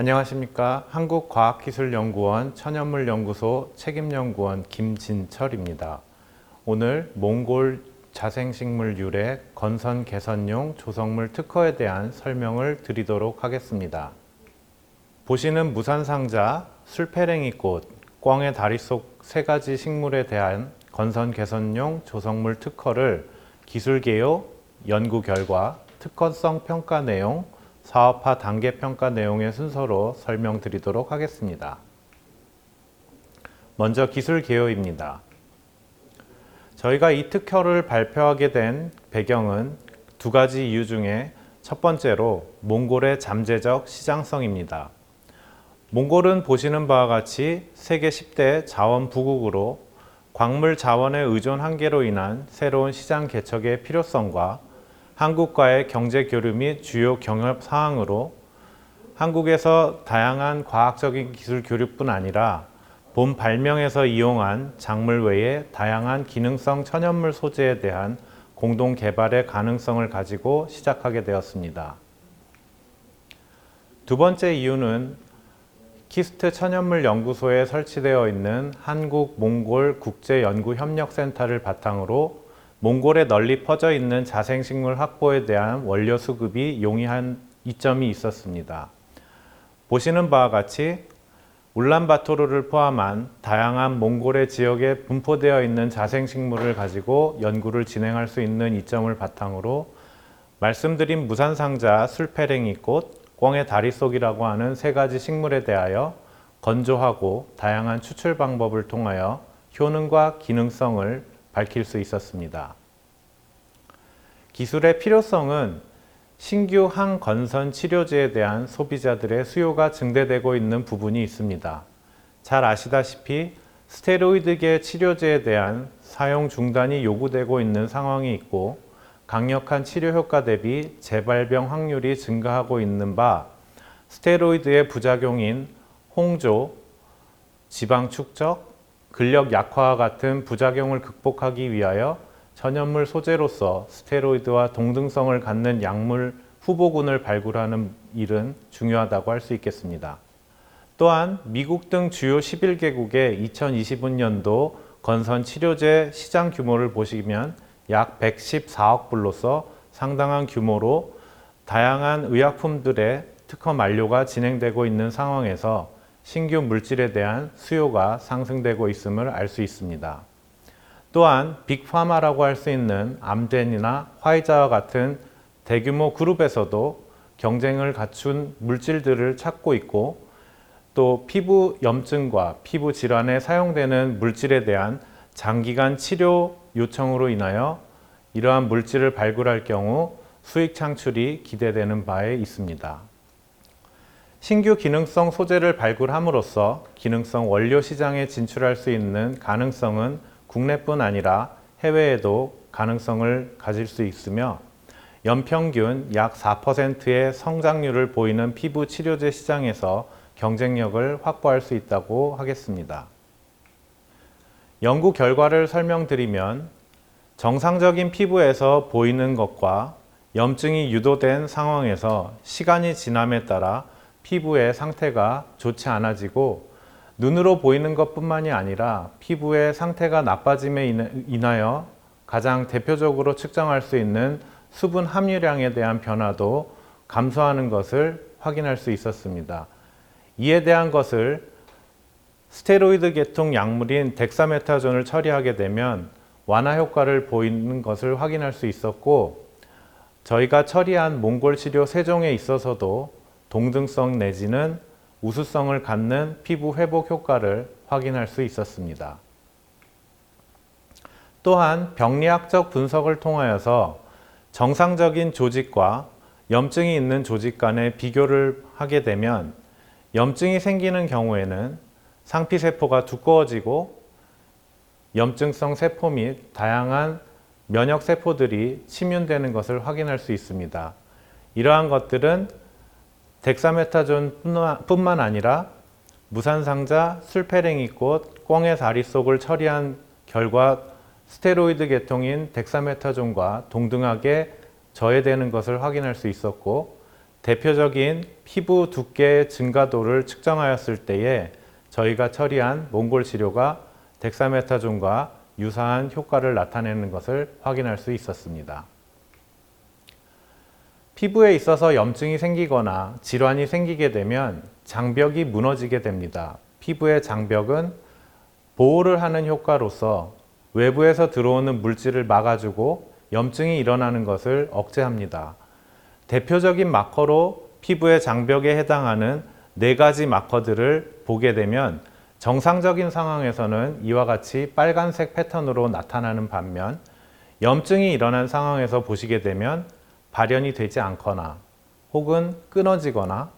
안녕하십니까. 한국과학기술연구원 천연물연구소 책임연구원 김진철입니다. 오늘 몽골 자생식물 유래 건선 개선용 조성물 특허에 대한 설명을 드리도록 하겠습니다. 보시는 무산상자, 술패랭이꽃, 꽝의 다리 속 세 가지 식물에 대한 건선 개선용 조성물 특허를 기술 개요, 연구 결과, 특허성 평가 내용, 사업화 단계 평가 내용의 순서로 설명드리도록 하겠습니다. 먼저 기술 개요입니다. 저희가 이 특허를 발표하게 된 배경은 두 가지 이유 중에 첫 번째로 몽골의 잠재적 시장성입니다. 몽골은 보시는 바와 같이 세계 10대 자원 부국으로 광물 자원의 의존 한계로 인한 새로운 시장 개척의 필요성과 한국과의 경제 교류 및 주요 경협 사항으로 한국에서 다양한 과학적인 기술 교류뿐 아니라 본 발명에서 이용한 작물 외에 다양한 기능성 천연물 소재에 대한 공동 개발의 가능성을 가지고 시작하게 되었습니다. 두 번째 이유는 키스트 천연물 연구소에 설치되어 있는 한국 몽골 국제 연구 협력 센터를 바탕으로 몽골에 널리 퍼져 있는 자생식물 확보에 대한 원료 수급이 용이한 이점이 있었습니다. 보시는 바와 같이 울란바토르를 포함한 다양한 몽골의 지역에 분포되어 있는 자생식물을 가지고 연구를 진행할 수 있는 이점을 바탕으로 말씀드린 무산상자 술패랭이꽃, 꿩의 다리속이라고 하는 세 가지 식물에 대하여 건조하고 다양한 추출 방법을 통하여 효능과 기능성을 밝힐 수 있었습니다. 기술의 필요성은 신규 항건선 치료제에 대한 소비자들의 수요가 증대되고 있는 부분이 있습니다. 잘 아시다시피 스테로이드계 치료제에 대한 사용 중단이 요구되고 있는 상황이 있고 강력한 치료 효과 대비 재발병 확률이 증가하고 있는 바 스테로이드의 부작용인 홍조, 지방 축적, 근력 약화와 같은 부작용을 극복하기 위하여 전염물 소재로서 스테로이드와 동등성을 갖는 약물 후보군을 발굴하는 일은 중요하다고 할 수 있겠습니다. 또한 미국 등 주요 11개국의 2025년도 건선 치료제 시장 규모를 보시면 약 114억 불로서 상당한 규모로 다양한 의약품들의 특허 만료가 진행되고 있는 상황에서 신규 물질에 대한 수요가 상승되고 있음을 알 수 있습니다. 또한 빅파마라고 할 수 있는 암덴이나 화이자와 같은 대규모 그룹에서도 경쟁을 갖춘 물질들을 찾고 있고 또 피부 염증과 피부 질환에 사용되는 물질에 대한 장기간 치료 요청으로 인하여 이러한 물질을 발굴할 경우 수익 창출이 기대되는 바에 있습니다. 신규 기능성 소재를 발굴함으로써 기능성 원료 시장에 진출할 수 있는 가능성은 국내뿐 아니라 해외에도 가능성을 가질 수 있으며 연평균 약 4%의 성장률을 보이는 피부 치료제 시장에서 경쟁력을 확보할 수 있다고 하겠습니다. 연구 결과를 설명드리면 정상적인 피부에서 보이는 것과 염증이 유도된 상황에서 시간이 지남에 따라 피부의 상태가 좋지 않아지고 눈으로 보이는 것뿐만이 아니라 피부의 상태가 나빠짐에 인하여 가장 대표적으로 측정할 수 있는 수분 함유량에 대한 변화도 감소하는 것을 확인할 수 있었습니다. 이에 대한 것을 스테로이드 계통 약물인 덱사메타존을 처리하게 되면 완화 효과를 보이는 것을 확인할 수 있었고 저희가 처리한 몽골 치료 세 종에 있어서도 동등성 내지는 우수성을 갖는 피부 회복 효과를 확인할 수 있었습니다. 또한 병리학적 분석을 통하여서 정상적인 조직과 염증이 있는 조직 간의 비교를 하게 되면 염증이 생기는 경우에는 상피세포가 두꺼워지고 염증성 세포 및 다양한 면역 세포들이 침윤되는 것을 확인할 수 있습니다. 이러한 것들은 덱사메타존뿐만 아니라 무산상자, 술패랭이꽃, 꿩의 다리 속을 처리한 결과 스테로이드 계통인 덱사메타존과 동등하게 저해되는 것을 확인할 수 있었고 대표적인 피부 두께의 증가도를 측정하였을 때에 저희가 처리한 몽골 치료가 덱사메타존과 유사한 효과를 나타내는 것을 확인할 수 있었습니다. 피부에 있어서 염증이 생기거나 질환이 생기게 되면 장벽이 무너지게 됩니다. 피부의 장벽은 보호를 하는 효과로서 외부에서 들어오는 물질을 막아주고 염증이 일어나는 것을 억제합니다. 대표적인 마커로 피부의 장벽에 해당하는 네 가지 마커들을 보게 되면 정상적인 상황에서는 이와 같이 빨간색 패턴으로 나타나는 반면 염증이 일어난 상황에서 보시게 되면 발현이 되지 않거나 혹은 끊어지거나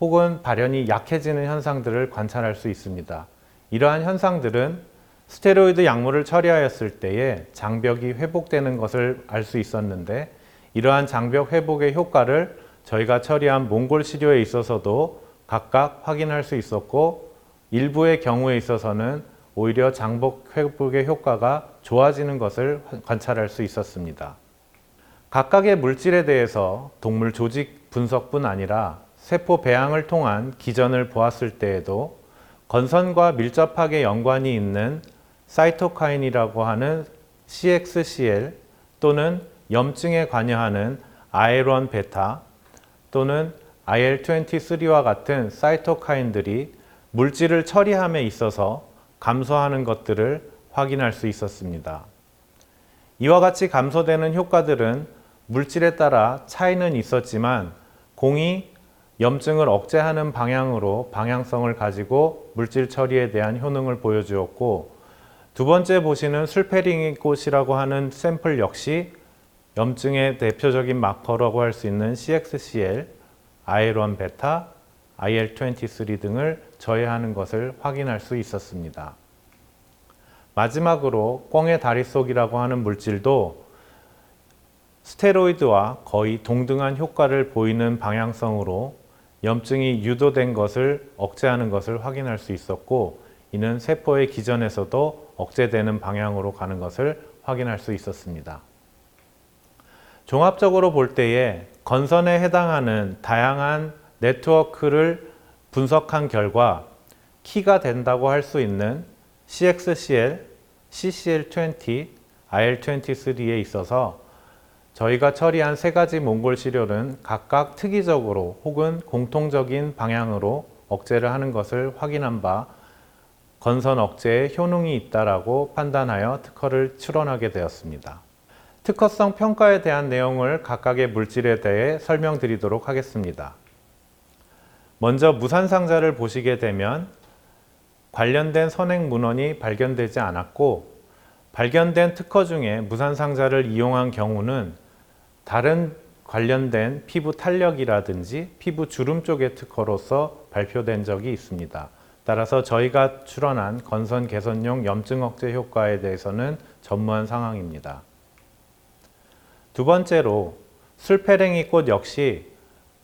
혹은 발현이 약해지는 현상들을 관찰할 수 있습니다. 이러한 현상들은 스테로이드 약물을 처리하였을 때에 장벽이 회복되는 것을 알 수 있었는데 이러한 장벽 회복의 효과를 저희가 처리한 몽골 치료에 있어서도 각각 확인할 수 있었고 일부의 경우에 있어서는 오히려 장벽 회복의 효과가 좋아지는 것을 관찰할 수 있었습니다. 각각의 물질에 대해서 동물 조직 분석뿐 아니라 세포 배양을 통한 기전을 보았을 때에도 건선과 밀접하게 연관이 있는 사이토카인이라고 하는 CXCL 또는 염증에 관여하는 IL-1 베타 또는 IL-23와 같은 사이토카인들이 물질을 처리함에 있어서 감소하는 것들을 확인할 수 있었습니다. 이와 같이 감소되는 효과들은 물질에 따라 차이는 있었지만 공이 염증을 억제하는 방향으로 방향성을 가지고 물질 처리에 대한 효능을 보여주었고 두 번째 보시는 술페링꽃이라고 하는 샘플 역시 염증의 대표적인 마커라고 할 수 있는 CXCL, IL-1 베타, IL-23 등을 저해하는 것을 확인할 수 있었습니다. 마지막으로 꿩의 다리 속이라고 하는 물질도 스테로이드와 거의 동등한 효과를 보이는 방향성으로 염증이 유도된 것을 억제하는 것을 확인할 수 있었고 이는 세포의 기전에서도 억제되는 방향으로 가는 것을 확인할 수 있었습니다. 종합적으로 볼 때에 건선에 해당하는 다양한 네트워크를 분석한 결과 키가 된다고 할 수 있는 CXCL, CCL20, IL23에 있어서 저희가 처리한 세 가지 몽골 치료는 각각 특이적으로 혹은 공통적인 방향으로 억제를 하는 것을 확인한 바 건선 억제에 효능이 있다라고 판단하여 특허를 출원하게 되었습니다. 특허성 평가에 대한 내용을 각각의 물질에 대해 설명드리도록 하겠습니다. 먼저 무산상자를 보시게 되면 관련된 선행 문헌이 발견되지 않았고 발견된 특허 중에 무산상자를 이용한 경우는 다른 관련된 피부 탄력이라든지 피부 주름 쪽의 특허로서 발표된 적이 있습니다. 따라서 저희가 출원한 건선 개선용 염증 억제 효과에 대해서는 전무한 상황입니다. 두 번째로 술페랭이 꽃 역시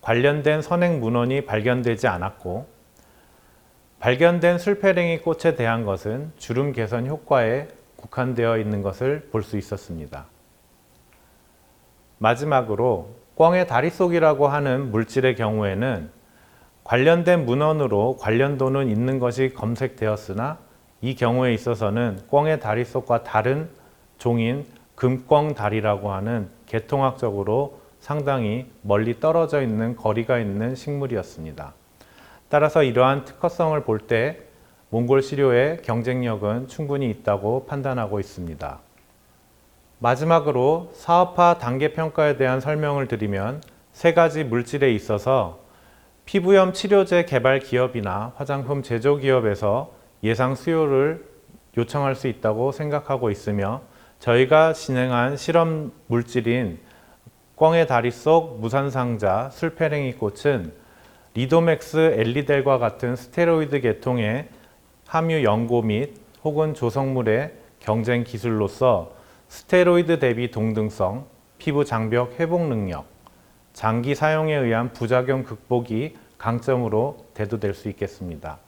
관련된 선행 문헌이 발견되지 않았고 발견된 술페랭이 꽃에 대한 것은 주름 개선 효과에 국한되어 있는 것을 볼 수 있었습니다. 마지막으로 꿩의 다리 속이라고 하는 물질의 경우에는 관련된 문헌으로 관련도는 있는 것이 검색되었으나 이 경우에 있어서는 꿩의 다리 속과 다른 종인 금꿩 다리라고 하는 개통학적으로 상당히 멀리 떨어져 있는 거리가 있는 식물이었습니다. 따라서 이러한 특허성을 볼 때 몽골 시료의 경쟁력은 충분히 있다고 판단하고 있습니다. 마지막으로 사업화 단계 평가에 대한 설명을 드리면 세 가지 물질에 있어서 피부염 치료제 개발 기업이나 화장품 제조 기업에서 예상 수요를 요청할 수 있다고 생각하고 있으며 저희가 진행한 실험 물질인 꿩의 다리 속 무산상자 술페랭이 꽃은 리도맥스 엘리델과 같은 스테로이드 계통의 함유 연고 및 혹은 조성물의 경쟁 기술로서 스테로이드 대비 동등성, 피부 장벽 회복 능력, 장기 사용에 의한 부작용 극복이 강점으로 대두될 수 있겠습니다.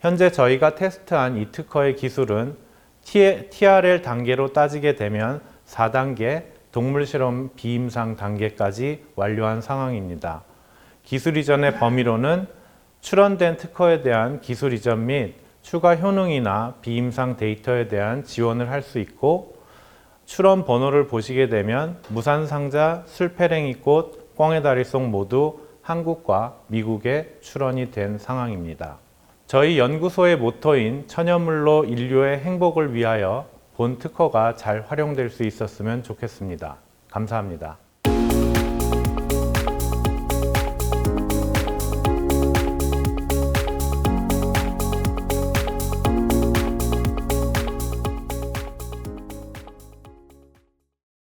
현재 저희가 테스트한 이 특허의 기술은 TRL 단계로 따지게 되면 4단계 동물 실험 비임상 단계까지 완료한 상황입니다. 기술 이전의 범위로는 출원된 특허에 대한 기술 이전 및 추가 효능이나 비임상 데이터에 대한 지원을 할 수 있고 출원 번호를 보시게 되면 무산상자, 술패랭이꽃, 꽝의 다리송 모두 한국과 미국에 출원이 된 상황입니다. 저희 연구소의 모토인 천연물로 인류의 행복을 위하여 본 특허가 잘 활용될 수 있었으면 좋겠습니다. 감사합니다.